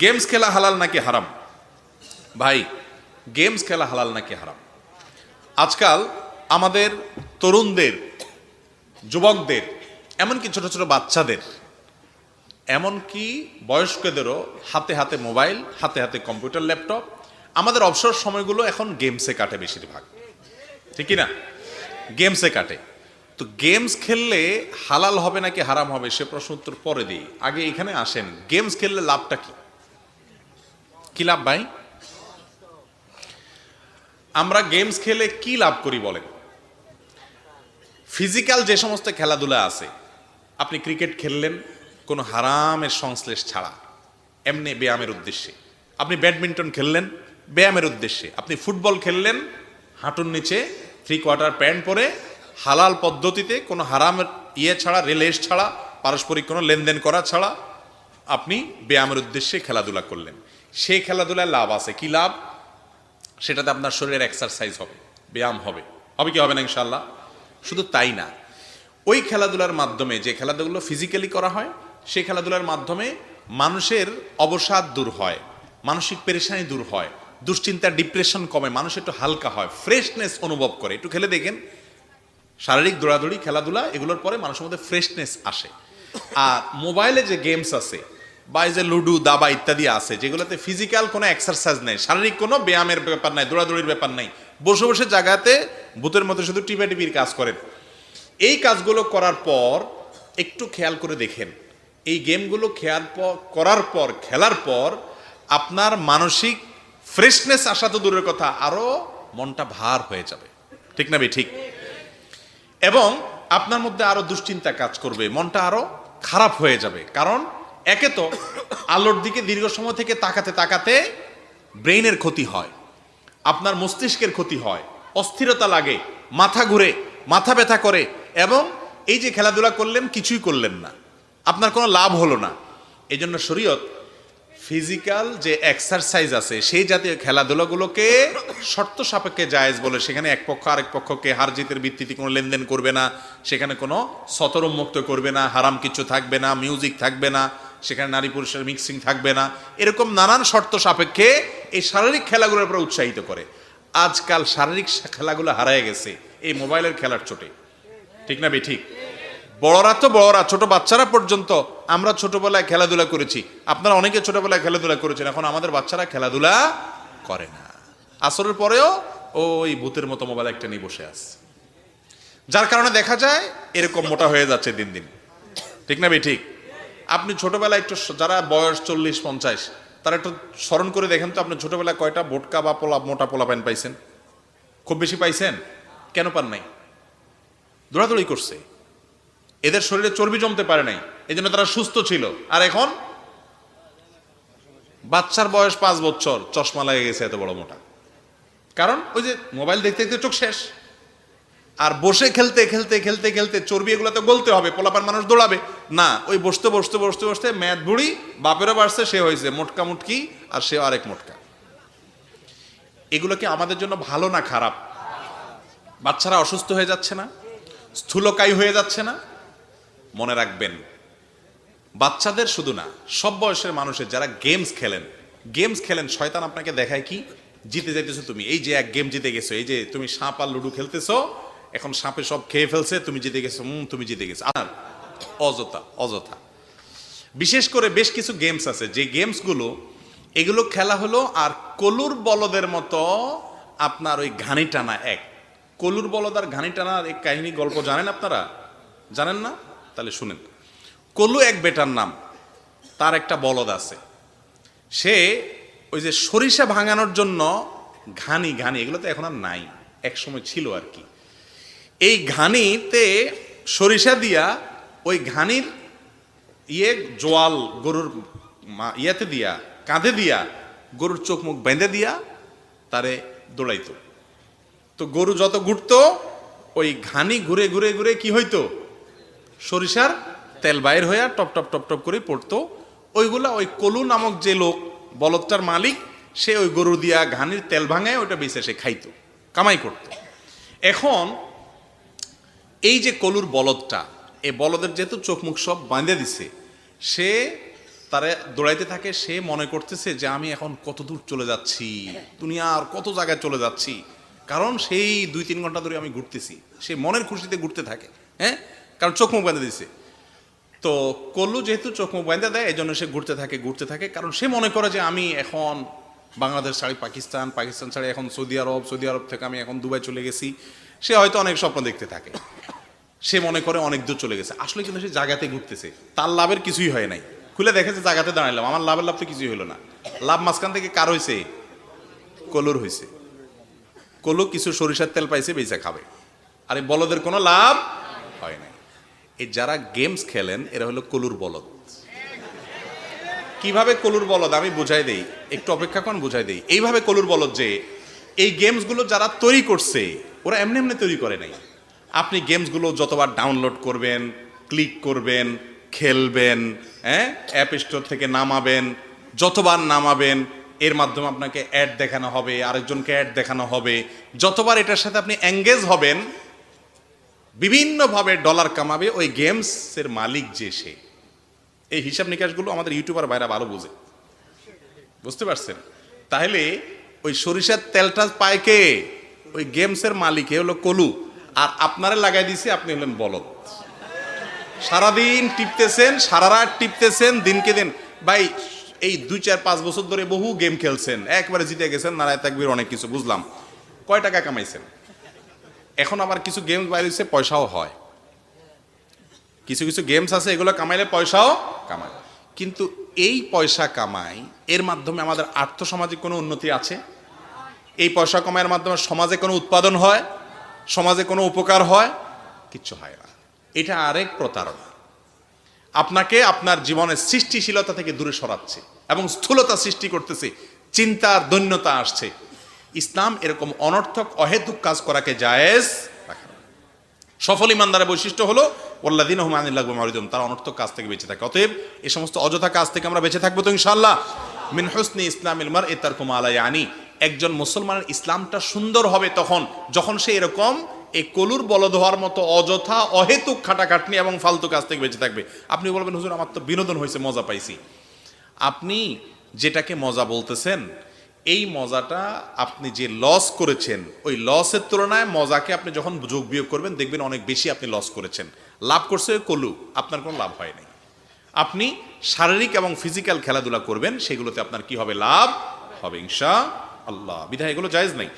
Games খেলা হালাল নাকি হারাম? ভাই, গেমস খেলা হালাল নাকি হারাম? আজকাল আমাদের তরুণদের, যুবকদের, এমনকি ছোট ছোট বাচ্চাদের, এমনকি বয়স্কদেরও হাতে হাতে মোবাইল, হাতে হাতে কম্পিউটার, ল্যাপটপ, আমাদের অবসর সময়গুলো এখন গেমসে কাটে বেশিরভাগ। ঠিক কি না? গেমসে কাটে। তো গেমস খেললে হালাল হবে নাকি হারাম হবে, সে প্রশ্ন উত্তর পরে দিই। আগে এখানে আসেন, গেমস খেললে লাভটা কি? কি লাভ ভাই? আমরা গেমস খেলে কি লাভ করি বলেন? ফিজিক্যাল যে সমস্ত খেলাধুলা আছে, আপনি ক্রিকেট খেললেন, কোনো হারামের সংশ্লেষ ছাড়া, এমনি ব্যায়ামের উদ্দেশ্যে। আপনি ব্যাডমিন্টন খেললেন, ব্যায়ামের উদ্দেশ্যে। আপনি ফুটবল খেললেন, হাঁটুর নিচে থ্রি কোয়ার্টার প্যান্ট পরে, হালাল পদ্ধতিতে কোনো হারামের ইয়ে ছাড়া রিলেস ছাড়া, পারস্পরিক কোনো লেনদেন করা ছাড়া আপনি ব্যায়ামের উদ্দেশ্যে খেলাধুলা করলেন। সেই খেলাধুলায় লাভ আছে কি লাভ? সেটাতে আপনার শরীরের এক্সারসাইজ হবে, ব্যায়াম হবে। হবে কি হবে না ইনশাল্লাহ শুধু তাই না। ওই খেলাধুলার মাধ্যমে, যে খেলাধুলো ফিজিক্যালি করা হয়, সেই খেলাধুলার মাধ্যমে মানুষের অবসাদ দূর হয়, মানসিক পেরেশানি দূর হয়, দুশ্চিন্তা ডিপ্রেশন কমে, মানুষ একটু হালকা হয় ফ্রেশনেস অনুভব করে। একটু খেলে দেখেন, শারীরিক দৌড়াদৌড়ি, খেলাধুলা, এগুলোর পরে মানুষের মধ্যে ফ্রেশনেস আসে। আর মোবাইলে যে গেমস আছে বা এই যে লুডু, দাবা ইত্যাদি আছে, যেগুলোতে ফিজিক্যাল কোনো এক্সারসাইজ নেই, শারীরিক কোনো ব্যায়ামের ব্যাপার নাই, দৌড়াদৌড়ির ব্যাপার নাই। বসে বসে জায়গাতে ভূতের মতো শুধু টিপা টিপির কাজ করেন। এই কাজগুলো করার পর একটু খেয়াল করে দেখেন। এই গেমগুলো খেয়াল করার পর, খেলার পর আপনার মানসিক ফ্রেশনেস আসা তো দূরের কথা আরও মনটা ভার হয়ে যাবে। ঠিক না বে ঠিক। এবং আপনার মধ্যে আরও দুশ্চিন্তা কাজ করবে, মনটা আরও খারাপ হয়ে যাবে। কারণ একে তো আলোর দিকে দীর্ঘ সময় থেকে তাকাতে তাকাতে ব্রেইনের ক্ষতি হয়, আপনার মস্তিষ্কের ক্ষতি হয়, অস্থিরতা লাগে, মাথা ঘুরে, মাথা ব্যথা করে এবং এই যে খেলাধুলা করলেন, কিছুই করলেন না। আপনার কোনো লাভ হলো না। এই জন্য শরীয়ত ফিজিক্যাল যে এক্সারসাইজ আছে, সেই জাতীয় খেলাধুলাগুলোকে শর্ত সাপেক্ষে জায়েজ বলে, সেখানে এক পক্ষ আরেক পক্ষকে হার জিতের ভিত্তিতে কোনো লেনদেন করবে না, সেখানে কোনো সতরম মুক্ত করবে না, হারাম কিছু থাকবে না, মিউজিক থাকবে না সেখানে নারী পুরুষের মিক্সিং থাকবে না। এরকম নানান শর্ত সাপেক্ষে এই শারীরিক খেলাগুলোর উপর উৎসাহিত করে। আজকাল শারীরিক খেলাগুলো হারায় গেছে, এই মোবাইলের খেলার চোটে। ঠিক না বে, ঠিক? বড়রা তো বড়রা, ছোট বাচ্চারা পর্যন্ত আমরা ছোটবেলায় খেলাধুলা করেছি। আপনারা অনেকে ছোটবেলায় খেলাধুলা করেছেন, এখন আমাদের বাচ্চারা খেলাধুলা করে না। আসরের পরেও ওই ভূতের মতো মোবাইল একটা নিয়ে বসে আছে। যার কারণে দেখা যায় এরকম মোটা হয়ে যাচ্ছে দিন দিন। ঠিক না বে, ঠিক? আপনি ছোটবেলায় একটু যারা বয়স চল্লিশ, পঞ্চাশ, তারা একটু স্মরণ করে দেখেন তো, আপনি ছোটবেলায় কয়টা বোটকা বা পোলা, মোটা পোলা প্যান পাইছেন? খুব বেশি পাইছেন? কেন পান নাই? দৌড়াদৌড়ি করছে। এদের শরীরে চর্বি জমতে পারে নাই। এই জন্য তারা সুস্থ ছিল। আর এখন? বাচ্চার বয়স পাঁচ বছর, চশমা লাগে গেছে এত বড় মোটা। কারণ ওই যে মোবাইল দেখতে দেখতে চোখ শেষ। আর বসে খেলতে খেলতে খেলতে খেলতে চর্বি এগুলো তো গলতে হবে। পোলাপান মানুষ দৌড়াবে। না, ওই বসতে বসতে বসতে বসতে ম্যাথ বুড়ি, বাপেরও বাড়ছে, সে হয়েছে মোটকা মুটকি, আর সে আরেক মোটকা। এগুলো কি আমাদের জন্য ভালো না খারাপ? বাচ্চারা অসুস্থ হয়ে যাচ্ছে না? স্থূলকায় হয়ে যাচ্ছে না? মনে রাখবেন, বাচ্চাদের শুধু না, সব বয়সের মানুষের যারা গেমস খেলেন গেমস খেলেন, শয়তান আপনাকে দেখায় কি? জিতে যাইতেছো তুমি। এই যে এক গেম জিতে গেছো, এই যে তুমি সাপ আর লুডু খেলতেছো, এখন সাপে সব খেয়ে ফেলছে, তুমি জিতে গেছো তুমি জিতে গেছো। আর অযথা অযথা। বিশেষ করে বেশ কিছু গেমস আছে। যে গেমসগুলো এগুলো খেলা হলো আর কলুর বলদের মতো আপনার ওই ঘানি টানা এক। কলুর বলদ আর ঘানি টানার এই কাহিনী গল্প জানেন আপনারা? জানেন না? তাহলে শুনেন। কলু এক বেটার নাম। তার একটা বলদ আছে। সে ওই যে সরিষা ভাঙানোর জন্য ঘানি ঘানি, এগুলো তো এখন আর নাই। এক সময় ছিল আর কি। এই ঘানিতে সরিষা দিয়া ওই ঘানির ইয়ে জোয়াল গরুর ইয়েতে দিয়া, কাঁধে দিয়া গরুর চোখ মুখ বেঁধে দিয়া তারে দৌড়াইতো। তো গরু যত ঘুরতো, ওই ঘানি ঘুরে ঘুরে ঘুরে কি হইতো? সরিষার তেল বাইর হইয়া টপ টপ টপ টপ করে পড়তো। ওইগুলা ওই কলু নামক যে লোক, বলদটার মালিক, সে ওই গরু দিয়া ঘানির তেল ভাঙায় ওইটা বেছে সে খাইতো, কামাই করতো। এখন এই যে কলুর বলদটা এই বলদের যেহেতু চোখ মুখ সব বাঁধে দিছে, সে তারে দৌড়াইতে থাকে, সে মনে করতেছে যে আমি এখন কত দূর চলে যাচ্ছি, দুনিয়ার কত জায়গায় চলে যাচ্ছি। কারণ সেই দুই তিন ঘণ্টা ধরে আমি ঘুরতেছি, সে মনের খুশিতে ঘুরতে থাকে হ্যাঁ? কারণ চোখ মুখ বেঁধে দিছে। তো কল্লু যেহেতু চোখ মুখ বেঁধে দেয় এই জন্য সে ঘুরতে থাকে ঘুরতে থাকে। কারণ সে মনে করে যে আমি এখন বাংলাদেশ ছাড়ি পাকিস্তান পাকিস্তান ছাড়ি এখন সৌদি আরব সৌদি আরব থেকে আমি এখন দুবাই চলে গেছি। সে হয়তো অনেক স্বপ্ন দেখতে থাকে। সে মনে করে অনেক দূর চলে গেছে। আসলে কিন্তু সে জায়গাতে ঘুরতেছে। তার লাভের কিছুই হয় নাই। খুলে দেখে যে জায়গাতে দাঁড়াইলাম। আমার লাভের লাভ তো কিছুই হলো না। লাভ মাঝখান থেকে কার হয়েছে কলুর হয়েছে কলু কিছু সরিষার তেল পাইছে বেচা খাবে। আর বলদের কোনো লাভ হয় নাই। এই যারা গেমস খেলেন, এরা হলো কলুর বলদ। কীভাবে কলুর বলদ? আমি বুঝাই দেই। একটু অপেক্ষা করুন, বুঝাই দেই। এইভাবে কলুর বলদ যে, এই গেমসগুলো যারা তৈরি করছে, ওরা এমনি এমনি তৈরি করে নাই। আপনি গেমসগুলো যতবার ডাউনলোড করবেন ক্লিক করবেন, খেলবেন হ্যাঁ? অ্যাপ স্টোর থেকে নামাবেন, যতবার নামাবেন, এর মাধ্যমে আপনাকে অ্যাড দেখানো হবে, আরেকজনকে অ্যাড দেখানো হবে। যতবার এটার সাথে আপনি এঙ্গেজ হবেন, বিভিন্নভাবে ডলার কামাবে ওই গেমসের মালিক যে সে। এই হিসাব নিকাশগুলো আমাদের ইউটিউবার ভাইরা ভালো বুঝে। বুঝতে পারছেন? তাহলে ওই সরিষার তেলটা পায় কে? ওই গেমসের মালিক, এ হলো কলু। আর আপনারা লাগাই দিছে, আপনি হলেন বলদ। সারাদিন টিপতেছেন, সারা রাত টিপতেছেন, দিনকে দিন। ভাই, এই দুই চার পাঁচ বছর ধরে বহু গেম খেলছেন, একবারে জিতে গেছেন, নারায় তাকবির অনেক কিছু, বুঝলাম। কয় টাকা কামাইছেন? এখন আবার কিছু গেমস বাইরে হচ্ছে পয়সাও হয়। কিছু কিছু গেমস আছে, এগুলো কামাইলে পয়সাও কামায়। কিন্তু এই পয়সা কামাই, এর মাধ্যমে আমাদের আর্থসামাজিক কোনো উন্নতি আছে? এই পয়সা কামাইয়ের মাধ্যমে সমাজে কোনো উৎপাদন হয়? সমাজে কোনো উপকার হয়? কিচ্ছু হয় না। এটা আরেক প্রতারণা। আপনাকে আপনার জীবনের সৃষ্টিশীলতা থেকে দূরে সরাচ্ছে এবং স্থূলতা সৃষ্টি করতেছে, চিন্তার দৈন্যতা আসছে। ইসলাম এরকম অনর্থক, অহেতুক কাজ করাকে জায়েজ সফল ইমানদারের বৈশিষ্ট্য হলো ওল্লাদিন হুমায়ুল্লাহ মারিদম তার অনর্থক কাজ থেকে বেঁচে থাকে। অতএব এই সমস্ত অযথা কাজ থেকে আমরা বেঁচে থাকব তো ইনশাল্লাহ মিন হুসনি ইসলাম ইলমার এ তার কুমালাই আনি একজন মুসলমানের ইসলামটা সুন্দর হবে তখন, যখন সে এরকম এই কলুর বলদ হওয়ার মতো অযথা, অহেতুক খাটাখাটনি এবং ফালতু কাজ থেকে বেঁচে থাকবে। আপনি বলবেন, হুজুর, আমার তো বিনোদন হয়েছে, মজা পাইছি। আপনি যেটাকে মজা বলতেছেন, এই মজাটা আপনি যে লস করেছেন, ওই লসের তুলনায় মজাকে আপনি যখন যোগ বিয়োগ করবেন, দেখবেন অনেক বেশি আপনি লস করেছেন। লাভ করছে কলু, আপনার কোনো লাভ হয় নাই। আপনি শারীরিক এবং ফিজিক্যাল খেলাধুলা করবেন, সেগুলোতে আপনার কি হবে? লাভ হবে, ইনশা আল্লাহ। বিধায় এগুলো জায়েজ নাই।